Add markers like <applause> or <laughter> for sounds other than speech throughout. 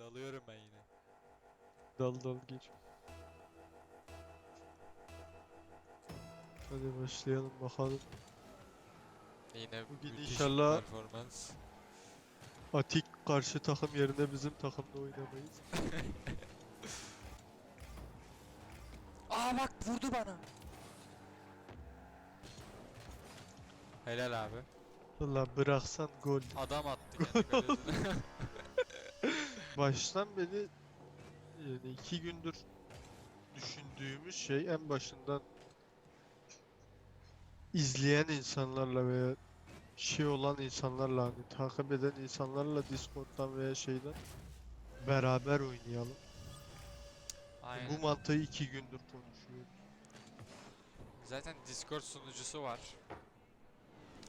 Dalıyorum ben yine. Dal dal geç. Hadi başlayalım bakalım. Yine Bugün müthiş inşallah- performans. Atik karşı takım yerine bizim takımda oynamayız. <laughs> Aa bak vurdu bana. Helal abi. Valla bıraksan gol. Adam attı kendi kalesine. <laughs> <laughs> Baştan beri yani iki gündür düşündüğümüz şey en başından izleyen insanlarla veya şey olan insanlarla hani takip eden insanlarla Discord'dan veya şeyden beraber oynayalım. Aynen. Bu mantığı iki gündür konuşuyoruz. Zaten Discord sunucusu var.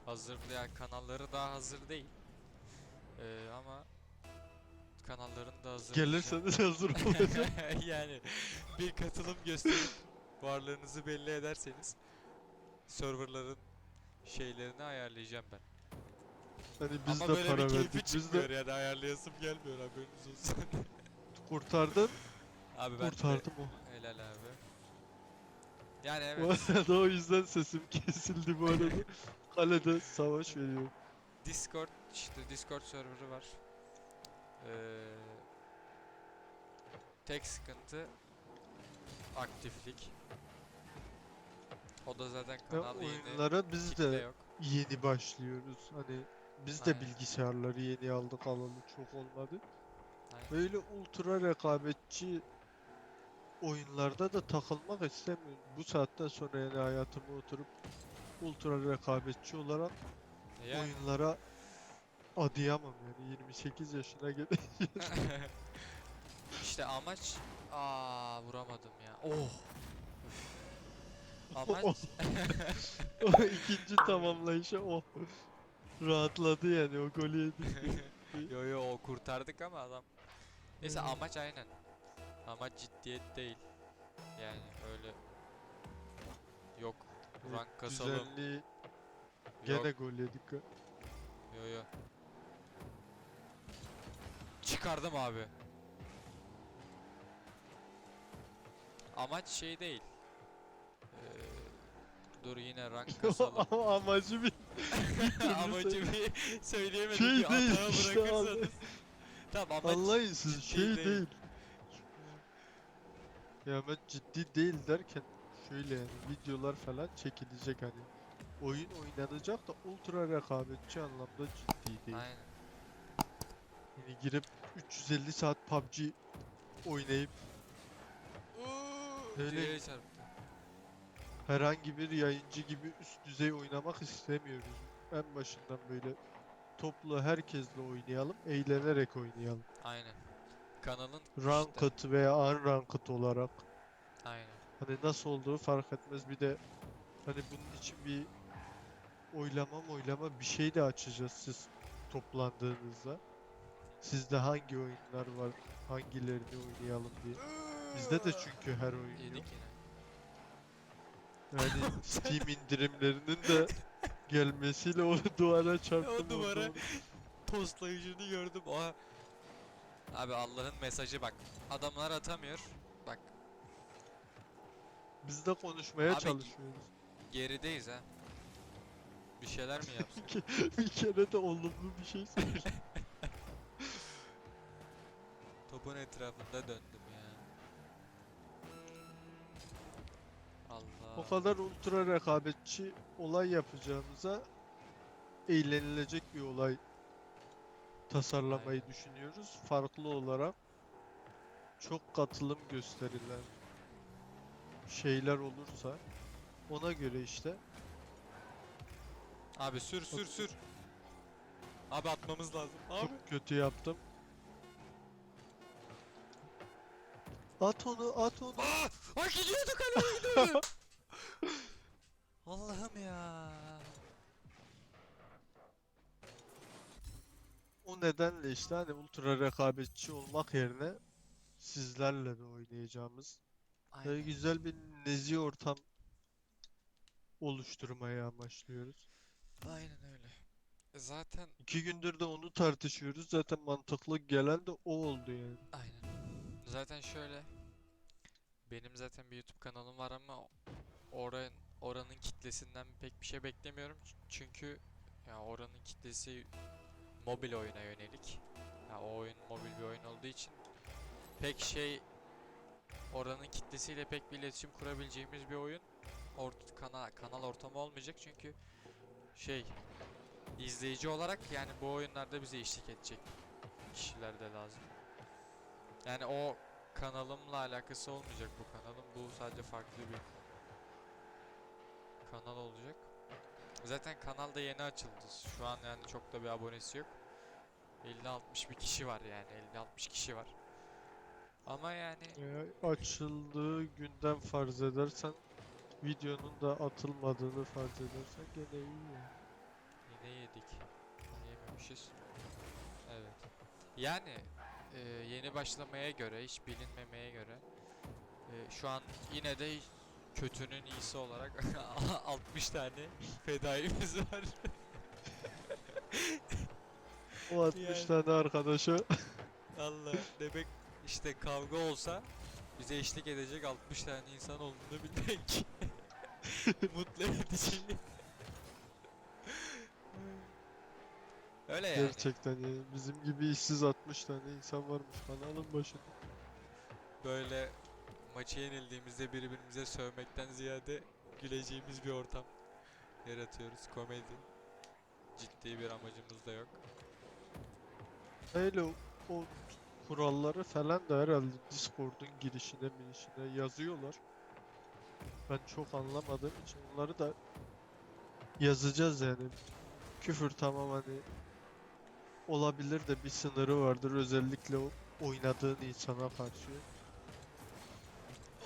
Hazırlayan kanalları daha hazır değil. Ee, ama kanalların da hazır. <laughs> Gelirseniz hazır olacak. yani bir katılım gösterip varlığınızı belli ederseniz serverların şeylerini ayarlayacağım ben. Hani biz Ama de böyle para bir keyfi verdik. Biz çıkmıyor de yani ayarlayasım gelmiyor haberiniz olsun. <laughs> kurtardın. abi ben de Kurtardım o. helal abi. Yani Bu evet arada o yüzden sesim kesildi bu arada. <laughs> Kalede savaş veriyor. Discord işte Discord serverı var. Ee, tek sıkıntı aktiflik. O da zaten Ya kanal yeni. oyunlara biz de yok. yeni başlıyoruz. Hani biz de Aynen. bilgisayarları yeni aldık alalı çok olmadı. Aynen. Böyle ultra rekabetçi oyunlarda da takılmak istemiyorum. Bu saatten sonra yani hayatıma oturup ultra rekabetçi olarak Yani, oyunlara adayamam yani 28 yaşına gel. <laughs> işte amaç aa vuramadım ya. Oh. Üf. Amaç <laughs> o ikinci tamamlayışa o rahatladı yani o golü yedi. <laughs> yo yo o kurtardık ama adam. Neyse Hmm. amaç aynen. Amaç ciddiyet değil. Yani öyle yok rank kasalım. Düzenli Yok gene gol yedik. yo yo. Çıkardım abi. Amaç şey değil. Ee, dur yine rank <laughs> kasalım. Ama amacı bir <laughs> Amacı bir söyleyemedim Şey bir değil atağa bırakırsanız. Tamam amaç Anlayın siz şey değil. değil. Ya ben ciddi değil derken şöyle yani videolar falan çekilecek hani. Oyun oynanacak da ultra rekabetçi anlamda ciddi değil. Aynen. Girip 350 saat PUBG oynayıp Öyle. Çarptı. herhangi bir yayıncı gibi üst düzey oynamak istemiyoruz. En başından böyle toplu herkesle oynayalım, eğlenerek oynayalım. Aynen. Kanalın işte- Ranked veya unranked olarak. Aynen. Hani nasıl olduğu fark etmez. Bir de hani bunun için bir oylama oylama bir şey de açacağız siz toplandığınızda. Sizde hangi oyunlar var, hangilerini oynayalım diye. Bizde de çünkü her oyun yok. Yedik yine. Yani <laughs> Steam indirimlerinin de gelmesiyle o duvara çarptım. orada duvara- onu. Tostlayıcını gördüm. Oha. Abi Allah'ın mesajı bak. Adamlar atamıyor. Bak Biz de konuşmaya Abi- çalışıyoruz. gerideyiz ha. Bir şeyler mi <laughs> yapsın? bir kere de olumlu bir şey söyle. <laughs> Topun etrafında döndüm ya. Allah. O kadar ultra rekabetçi olay yapacağımıza eğlenilecek bir olay tasarlamayı düşünüyoruz. Farklı olarak çok katılım gösterilen şeyler olursa ona göre işte Abi sür sür sür. Abi atmamız lazım. Abi. çok kötü yaptım. At onu, at onu. Aa! Aa gidiyordu kaleye Allah'ım ya. O nedenle işte hani ultra rekabetçi olmak yerine sizlerle de oynayacağımız Böyle Aynen. güzel bir nezih ortam oluşturmaya amaçlıyoruz. Aynen öyle. zaten İki gündür de onu tartışıyoruz. Zaten mantıklı gelen de o oldu yani. aynen. Zaten şöyle benim zaten bir YouTube kanalım var ama oranın oranın kitlesinden pek bir şey beklemiyorum. Çünkü ya oranın kitlesi mobil oyuna yönelik. Ya o oyun mobil bir oyun olduğu için pek şey oranın kitlesiyle pek bir iletişim kurabileceğimiz bir oyun ort kanal kanal ortamı olmayacak çünkü şey izleyici olarak yani bu oyunlarda bize eşlik edecek kişiler de lazım. Yani o kanalımla alakası olmayacak bu kanalın. Bu sadece farklı bir kanal olacak. Zaten kanal da yeni açıldı. Şu an yani çok da bir abonesi yok. 50-60 bir kişi var yani. 50-60 kişi var. Ama yani Eğer açıldığı günden farz edersen videonun da atılmadığını farz edersen gene iyi yine yedik. Yememişiz. Evet. Yani e, yeni başlamaya göre, hiç bilinmemeye göre e, şu an yine de kötünün iyisi olarak <laughs> 60 tane fedaimiz var. O 60 Yani. tane arkadaşa Allah demek işte kavga olsa bize eşlik edecek 60 tane insan olduğunu bilmek <laughs> mutlu edici. Öyle yani. gerçekten yani bizim gibi işsiz 60 tane insan varmış kanalın başında. Böyle maçı yenildiğimizde birbirimize sövmekten ziyade güleceğimiz bir ortam yaratıyoruz. Komedi. Ciddi bir amacımız da yok. Öyle o, o kuralları falan da herhalde Discord'un girişine minişine yazıyorlar. Ben çok anlamadığım için onları da yazacağız yani. Küfür tamam hani olabilir de bir sınırı vardır özellikle oynadığın insana karşı.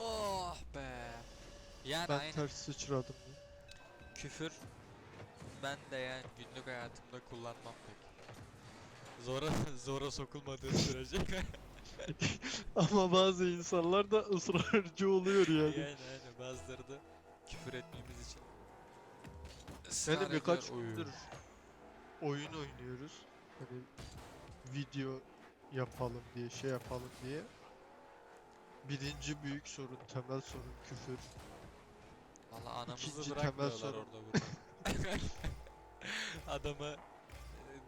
Oh be. Yani Ben aynen. ters sıçradım. Küfür ben de yani günlük hayatımda kullanmam pek. Zora <laughs> zora sokulmadığı sürece. <laughs> Ama bazı insanlar da ısrarcı oluyor yani. yani aynen bazıları da küfür etmemiz için ısrar Yani birkaç ediyor. Gündür oyun oynuyoruz. Hani video yapalım diye, şey yapalım diye. Birinci büyük sorun, temel sorun küfür. Valla anamızı İkinci temel bırakmıyorlar sorun. orada burada. <laughs> Adama e,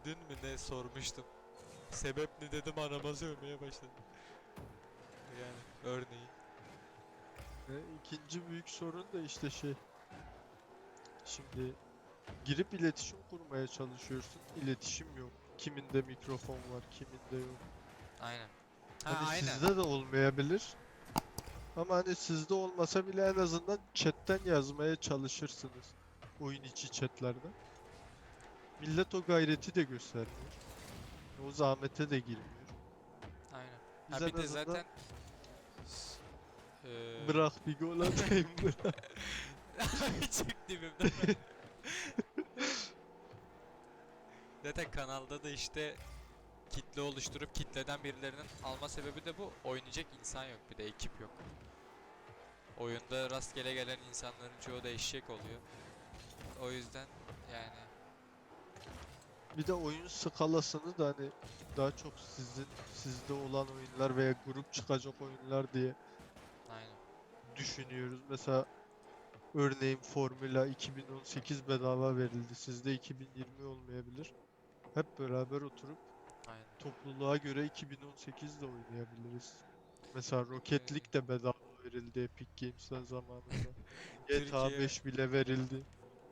dün mü ne sormuştum. Sebep ne dedim anama sövmeye başladı. Yani örneğin. Ve ikinci büyük sorun da işte şey. Şimdi girip iletişim kurmaya çalışıyorsun. İletişim yok. Kiminde mikrofon var, kiminde yok. Aynen. Ha Hani aynen. sizde de olmayabilir. Ama hani sizde olmasa bile en azından chatten yazmaya çalışırsınız. Oyun içi chatlerde. Millet o gayreti de göstermiyor. O zahmete de girmiyor. Aynen. Biz Ha en bir de zaten bırak bir gol atayım bırak. <laughs> Çık dibimden. <laughs> Zaten kanalda da işte kitle oluşturup kitleden birilerinin alma sebebi de bu. Oynayacak insan yok bir de ekip yok. Oyunda rastgele gelen insanların çoğu da eşek oluyor. O yüzden yani Bir de oyun skalasını da hani daha çok sizin sizde olan oyunlar veya grup çıkacak oyunlar diye aynen. düşünüyoruz. Mesela örneğin Formula 2018 bedava verildi. Sizde 2020 olmayabilir. Hep beraber oturup Aynen. topluluğa göre 2018 de oynayabiliriz. Mesela Rocket League de bedava verildi Epic Games'ten zamanında. <laughs> GTA Türkiye- 5 bile verildi.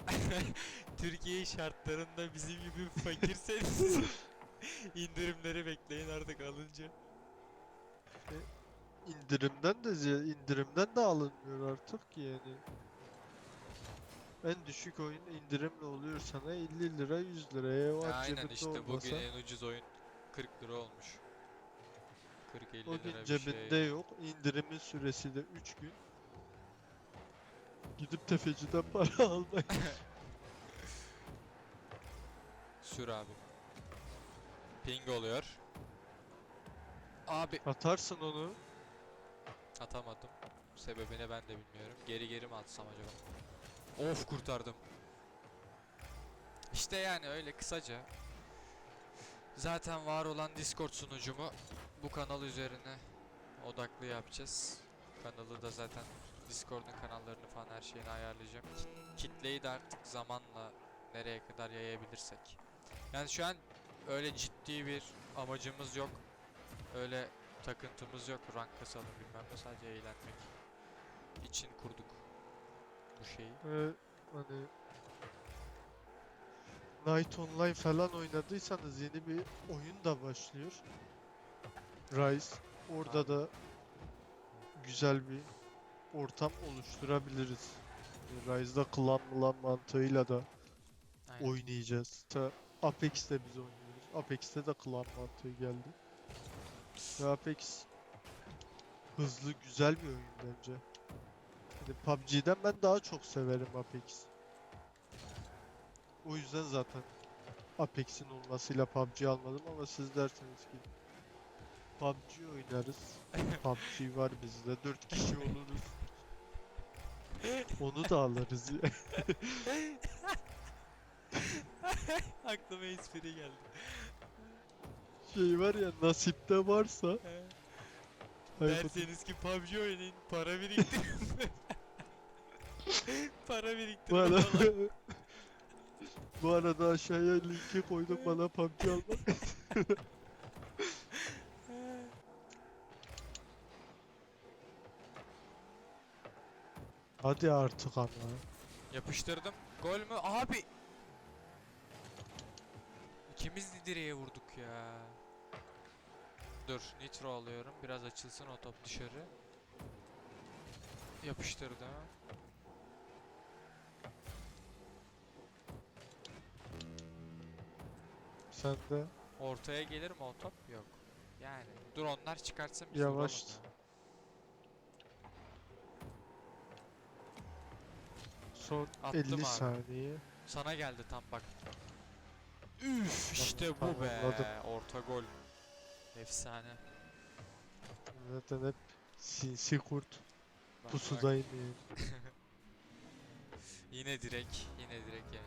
<laughs> Türkiye şartlarında bizim gibi fakirseniz <laughs> indirimleri bekleyin artık alınca. İndirimden de indirimden de alınmıyor artık yani. En düşük oyun indirimle oluyor sana 50 lira 100 liraya an aynen işte olmasa bugün en ucuz oyun 40 lira olmuş. 40-50 o lira gün bir cebinde şey. yok indirimin süresi de 3 gün. Gidip tefeciden para <laughs> almak. <laughs> Sür abi. Ping oluyor. Abi Atarsın onu. atamadım. Sebebini ben de bilmiyorum. Geri geri mi atsam acaba? Of kurtardım. İşte yani öyle kısaca. Zaten var olan Discord sunucumu bu kanal üzerine odaklı yapacağız. Kanalı da zaten Discord'un kanallarını falan her şeyini ayarlayacağım. Kit- Kitleyi de artık zamanla nereye kadar yayabilirsek. Yani şu an öyle ciddi bir amacımız yok. Öyle takıntımız yok. Rank kasalım bilmem ne sadece eğlenmek için kurduk şeyi. Ee, hani Night Online falan oynadıysanız yeni bir oyun da başlıyor. Rise. Orada da güzel bir ortam oluşturabiliriz. Rise'da klan mılan mantığıyla da Aynen. oynayacağız. Ta Apex'te biz oynuyoruz. Apex'te de klan mantığı geldi. Ve Apex hızlı güzel bir oyun bence. Hani PUBG'den ben daha çok severim Apex. O yüzden zaten Apex'in olmasıyla PUBG almadım ama siz derseniz ki PUBG oynarız. <laughs> PUBG var bizde. 4 kişi oluruz. Onu da alırız. <laughs> Aklıma espri geldi. Şey var ya nasipte varsa Derseniz ki PUBG oynayın, para biriktirin. <laughs> <laughs> para Bu biriktirin arada, falan. <laughs> bu arada aşağıya linki koydum bana PUBG almak. <laughs> Hadi artık ama. Yapıştırdım. Gol mü? Abi! İkimiz de direğe vurduk ya. Dur, nitro alıyorum. Biraz açılsın o top dışarı. Yapıştırdım. Sen de Ortaya gelir mi o top? Yok. Yani. Dur onlar çıkartsın biz Yavaş. ya. son Attım 50 abi. saniye. Sana geldi tam bak. Üf işte bu be. anladım. Orta gol. Efsane. Zaten hep sinsi kurt pusudayım yani. Yine direk, yine direk yani.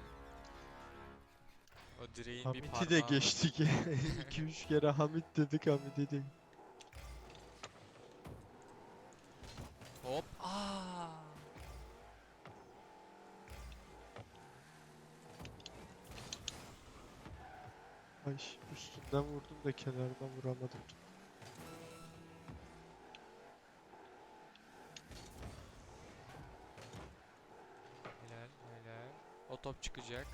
O direğin bir Hamit'i de parmağı- geçtik. <laughs> 2-3 kere Hamit dedik Hamit'i de. Hop. Aa. Ay üstünden vurdum da kenardan vuramadım. Helal, helal. O top çıkacak.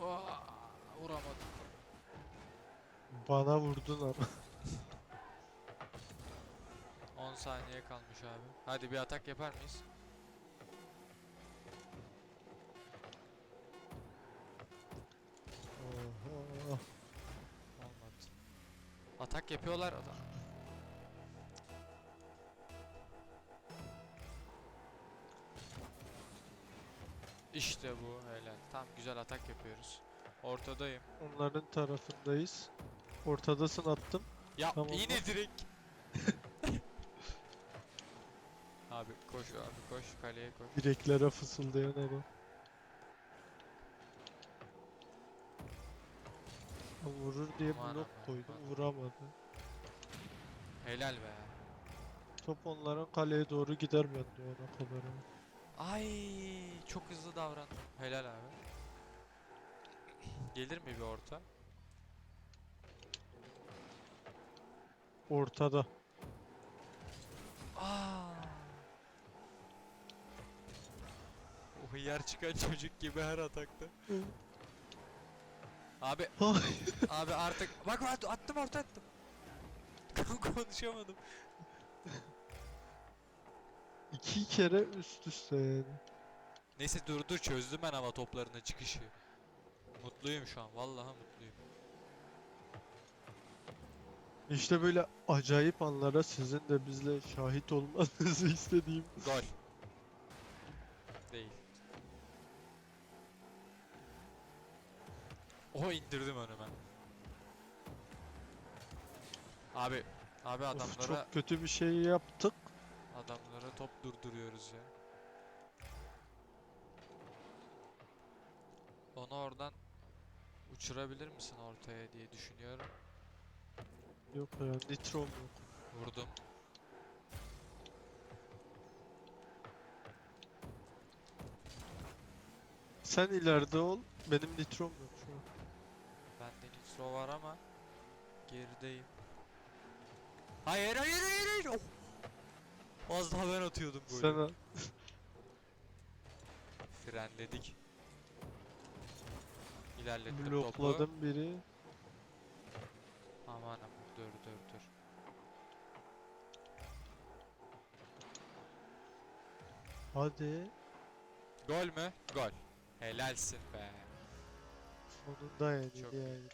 Aa, vuramadım. Bana vurdun ama. 10 saniye kalmış abi. Hadi bir atak yapar mıyız? Oho. Olmadı. Atak yapıyorlar adam. İşte bu helal. Tam güzel atak yapıyoruz. Ortadayım. Onların tarafındayız. Ortadasın attım. Ya Tamam yine direkt. <laughs> abi koş abi koş kaleye koş. Direklere fısıldayan adam. Ya Vurur diye Aman blok aman koydum aman. vuramadı. Helal be. Top onların kaleye doğru gider bence ona kadar. ama. Ay çok hızlı davrandım. Helal abi. Gelir mi bir orta? Ortada. Aa. O hıyar çıkan çocuk gibi her atakta. Abi <laughs> abi artık bak bak attım orta attım. <laughs> Konuşamadım. İki kere üst üste yani. Neyse dur dur çözdüm ben hava toplarına çıkışı. Mutluyum şu an vallahi mutluyum. İşte böyle acayip anlara sizin de bizle şahit olmanızı <laughs> istediğim. Gol. Değil. O indirdim önüme. Abi, abi Of, adamlara çok kötü bir şey yaptık. adamlara top durduruyoruz ya. Onu oradan uçurabilir misin ortaya diye düşünüyorum. Yok ya nitrom yok. Vurdum. Sen ileride ol. Benim nitrom yok şu an. Bende nitro var ama gerideyim. Hayır hayır hayır hayır. Oh. Az daha ben atıyordum böyle. Sen al. <laughs> Frenledik. İlerlettim topu. blokladım biri. Amanım dur dur dur. Hadi. Gol mü? Gol. Helalsin be. Sonunda yani Çok yani.